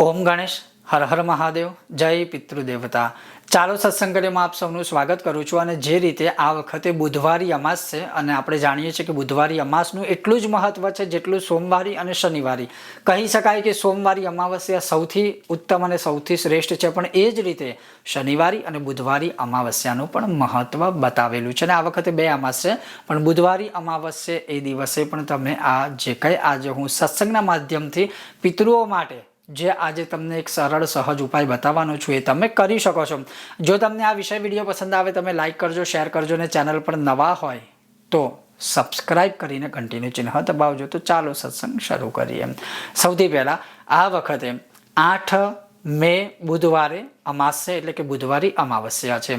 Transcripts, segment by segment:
ઓમ ગણેશ, હર હર મહાદેવ, જય પિતૃદેવતા. ચાલો સત્સંગ કરીમાં આપ સૌનું સ્વાગત કરું છું અને જે રીતે આ વખતે બુધવારી અમાસ છે અને આપણે જાણીએ છીએ કે બુધવારી અમાસનું એટલું જ મહત્વ છે જેટલું સોમવારી અને શનિવારી. કહી શકાય કે સોમવારી અમાવસ્યા સૌથી ઉત્તમ અને સૌથી શ્રેષ્ઠ છે, પણ એ જ રીતે શનિવારી અને બુધવારી અમાવસ્યાનું પણ મહત્વ બતાવેલું છે. અને આ વખતે બે અમાસ છે, પણ બુધવારી અમાવસ્ય એ દિવસે પણ તમે આ જે કંઈ આજે હું સત્સંગના માધ્યમથી પિતૃઓ માટે જે આજે તમને એક સરળ, સહજ ઉપાય બતાવવાનો છું, એ તમે કરી શકો છો. જો તમને આ વિષય વીડિયો પસંદ આવે, તમે લાઈક કરજો શેર કરજો અને ચેનલ પર નવા હોય, તો સબસ્ક્રાઇબ કરીને કન્ટિન્યુ ચિહ્ન દબાવજો. તો ચાલો સત્સંગ શરૂ કરીએ. સૌથી પહેલાં આ વખતે આઠ મે, બુધવારે અમાસ્ય એટલે કે બુધવારી અમાવસ્યા છે.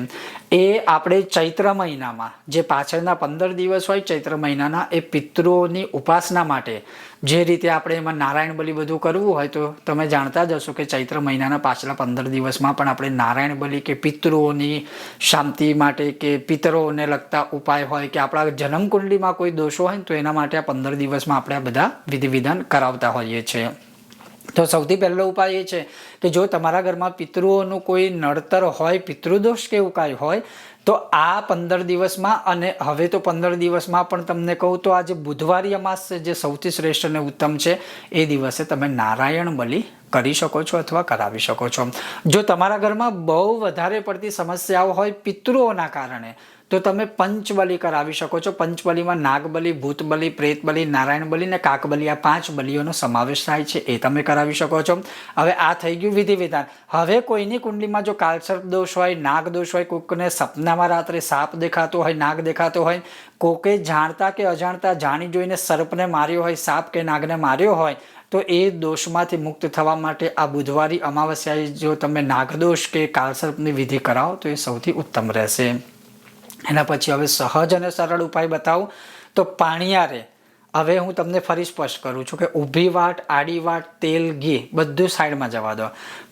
એ આપણે ચૈત્ર મહિનામાં, જે પાછળના પંદર દિવસ હોય ચૈત્ર મહિનાના, એ પિતૃઓની ઉપાસના માટે, જે રીતે આપણે એમાં નારાયણ બલિ બધું કરવું હોય તો તમે જાણતા જ હશો કે ચૈત્ર મહિનાના પાછલા પંદર દિવસમાં પણ આપણે નારાયણ બલિ કે પિતૃઓની શાંતિ માટે કે પિતરોને લગતા ઉપાય હોય કે આપણા જન્મકુંડલીમાં કોઈ દોષો હોય તો એના માટે આ પંદર દિવસમાં આપણે આ બધા વિધિ વિધાન કરાવતા હોઈએ છીએ. તો સૌથી પહેલો ઉપાય એ છે કે જો તમારા ઘરમાં પિતૃઓનું કોઈ નડતર હોય, પિતૃદોષ કે એવું કાંઈ હોય, તો આ પંદર દિવસમાં અને હવે તો પંદર દિવસમાં પણ તમને કહું તો આજે બુધવારી અમાસ જે સૌથી શ્રેષ્ઠ અને ઉત્તમ છે, એ દિવસે તમે નારાયણ બલિ કરી શકો છો અથવા કરાવી શકો છો. જો તમારા ઘરમાં બહુ વધારે પડતી સમસ્યાઓ હોય પિતૃઓના કારણે તો તમે પંચબલી કરાવી શકો છો. પંચબલીમાં નાગબલી, ભૂતબલી, પ્રેતબલી નારાયણ બલી ને કાકબલી આ પાંચ બલીઓનો સમાવેશ થાય છે. એ તમે કરાવી શકો છો. હવે આ થઈ ગયું વિધિ વિધાન હવે કોઈની કુંડલીમાં જો કાલસર્પ દોષ હોય, નાગ દોષ હોય, કોઈકને સપનામાં રાત્રે સાપ દેખાતો હોય, નાગ દેખાતો હોય, કોકે જાણતા કે અજાણતા જાણી જોઈને સર્પને માર્યો હોય, સાપ કે નાગને માર્યો હોય, તો એ દોષમાંથી મુક્ત થવા માટે આ બુધવારી અમાવસ્યાએ જો તમે નાગદોષ કે કાલસર્પની વિધિ કરાવો તો એ સૌથી ઉત્તમ રહેશે. એના પછી હવે સહજ અને સરળ ઉપાય બતાવું. તો પાણીયારે, હવે હું તમને ફરી સ્પષ્ટ કરું છું કે ઊભી વાટ, આડી વાટ, તેલ, ઘી બધું સાઈડમાં જવા દો.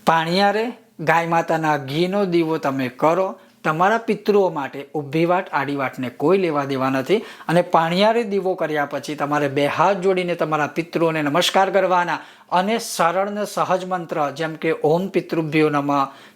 પાણીયારે ગાય માતાના ઘીનો દીવો તમે કરો. તમારા પિતૃઓ માટે ઊભી વાટ, આડી વાટને કોઈ લેવા દેવા નથી. અને પાણિયારે દીવો કર્યા પછી તમારે બે હાથ જોડીને તમારા પિતૃઓને નમસ્કાર કરવાના. અને સરળ ને સહજ મંત્ર જેમ કે ઓમ પિતૃભ્યો નમ,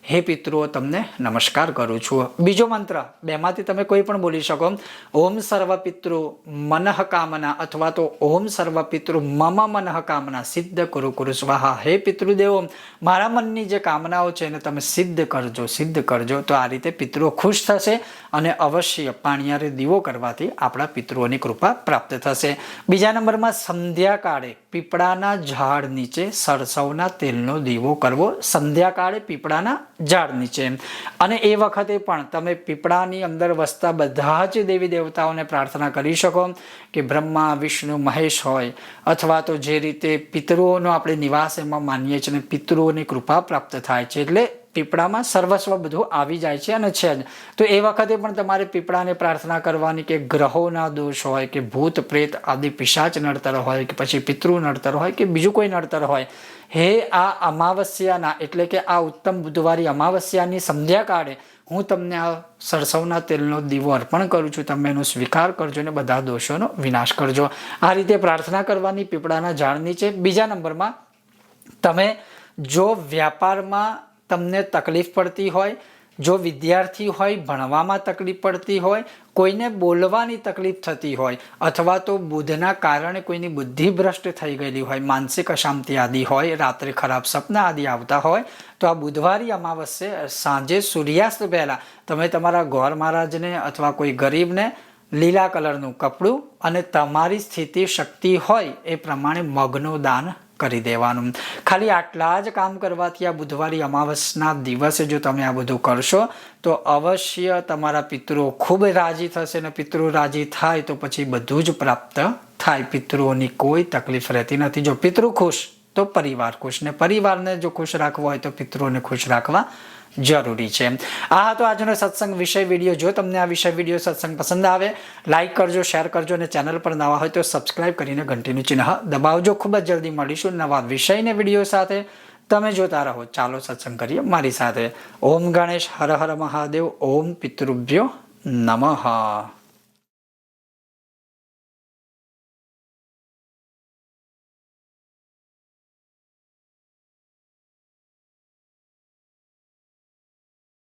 હે પિતૃઓ, તમને નમસ્કાર કરું છું. બીજો મંત્ર, બેમાંથી તમે કોઈ પણ બોલી શકો ઓમ સર્વ પિતૃ મનઃ કામના અથવા તો ઓમ સર્વ પિતૃ મમ મનઃ કામના, સિદ્ધ કુરુ કુરુ, સ્વાહા. હે પિતૃદેવો, મારા મનની જે કામનાઓ છે એને તમે સિદ્ધ કરજો સિદ્ધ કરજો. તો આ રીતે પિતૃઓ ખુશ થશે અને અવશ્ય પાણીયારે દીવો કરવાથી આપણા પિતૃઓની કૃપા પ્રાપ્ત થશે. બીજા નંબરમાં, સંધ્યાકાળે પીપળાના ઝાડ નીચે સરસવના તેલનો દીવો કરવો, સંધ્યાકાળે પીપળાના ઝાડ નીચે. અને એ વખતે પણ તમે પીપળાની અંદર વસતા બધા જ દેવી દેવતાઓને પ્રાર્થના કરી શકો કે બ્રહ્મા, વિષ્ણુ, મહેશ હોય, અથવા તો જે રીતે પિતૃઓનો આપણે નિવાસ એમાં માનીએ છીએ અને પિતૃઓની કૃપા પ્રાપ્ત થાય છે. એટલે પીપળામાં સર્વસ્વ બધું આવી જાય છે અને છે જ. તો એ વખતે પણ તમારે પીપળાને પ્રાર્થના કરવાની કે ગ્રહોના દોષ હોય કે ભૂત, પ્રેત આદિ પિશાચ નડતર હોય કે પછી પિતૃ નડતર હોય કે બીજું કોઈ નડતર હોય. હે આ અમાવસ્યાના, એટલે કે આ ઉત્તમ બુધવારી અમાવસ્યાની સંધ્યાકાળે હું તમને આ સરસવના તેલનો દીવો અર્પણ કરું છું, તમે એનો સ્વીકાર કરજો ને બધા દોષોનો વિનાશ કરજો. આ રીતે પ્રાર્થના કરવાની પીપળાના ઝાડ નીચે બીજા નંબરમાં તમે જો વ્યાપારમાં તમને તકલીફ પડતી હોય, જો વિદ્યાર્થી હોય, ભણવામાં તકલીફ પડતી હોય, કોઈને બોલવાની તકલીફ થતી હોય, અથવા તો બુધના કારણે કોઈની બુદ્ધિ ભ્રષ્ટ થઈ ગયેલી હોય, માનસિક અશાંતિ આદિ હોય, રાત્રે ખરાબ સપના આદિ આવતા હોય, તો આ બુધવારી અમાવસ્યે સાંજે સૂર્યાસ્ત પહેલાં તમે તમારા ગોર મહારાજને અથવા કોઈ ગરીબને લીલા કલરનું કપડું અને તમારી સ્થિતિ શક્તિ હોય એ પ્રમાણે મગનું દાન કરી દેવાનું. ખાલી આટલા જ કામ કરવાથી આ બુધવારી અમાવસના દિવસે જો તમે આ બધું કરશો, તો અવશ્ય તમારા પિતૃઓ ખૂબ રાજી થશે અને પિતૃ રાજી થાય તો પછી બધું જ પ્રાપ્ત થાય. પિતૃઓની કોઈ તકલીફ રહેતી નથી. જો પિતૃ ખુશ, તો પરિવાર ખુશ ને પરિવારને જો ખુશ રાખવો હોય તો પિતૃઓને ખુશ રાખવા જરૂરી છે. આ હતો આજનો સત્સંગ વિષય વીડિયો. જો તમને આ વિષય વીડિયો સત્સંગ પસંદ આવે લાઇક કરજો શેર કરજો અને ચેનલ પર નવા હોય તો સબસ્ક્રાઇબ કરીને ઘંટીનું ચિહ્ન દબાવજો. ખૂબ જ જલ્દી મળીશું નવા વિષયને વીડિયો સાથે. તમે જોતા રહો. ચાલો સત્સંગ કરીએ મારી સાથે. ઓમ ગણેશ, હર હર મહાદેવ, ઓમ પિતૃભ્યો નમઃ.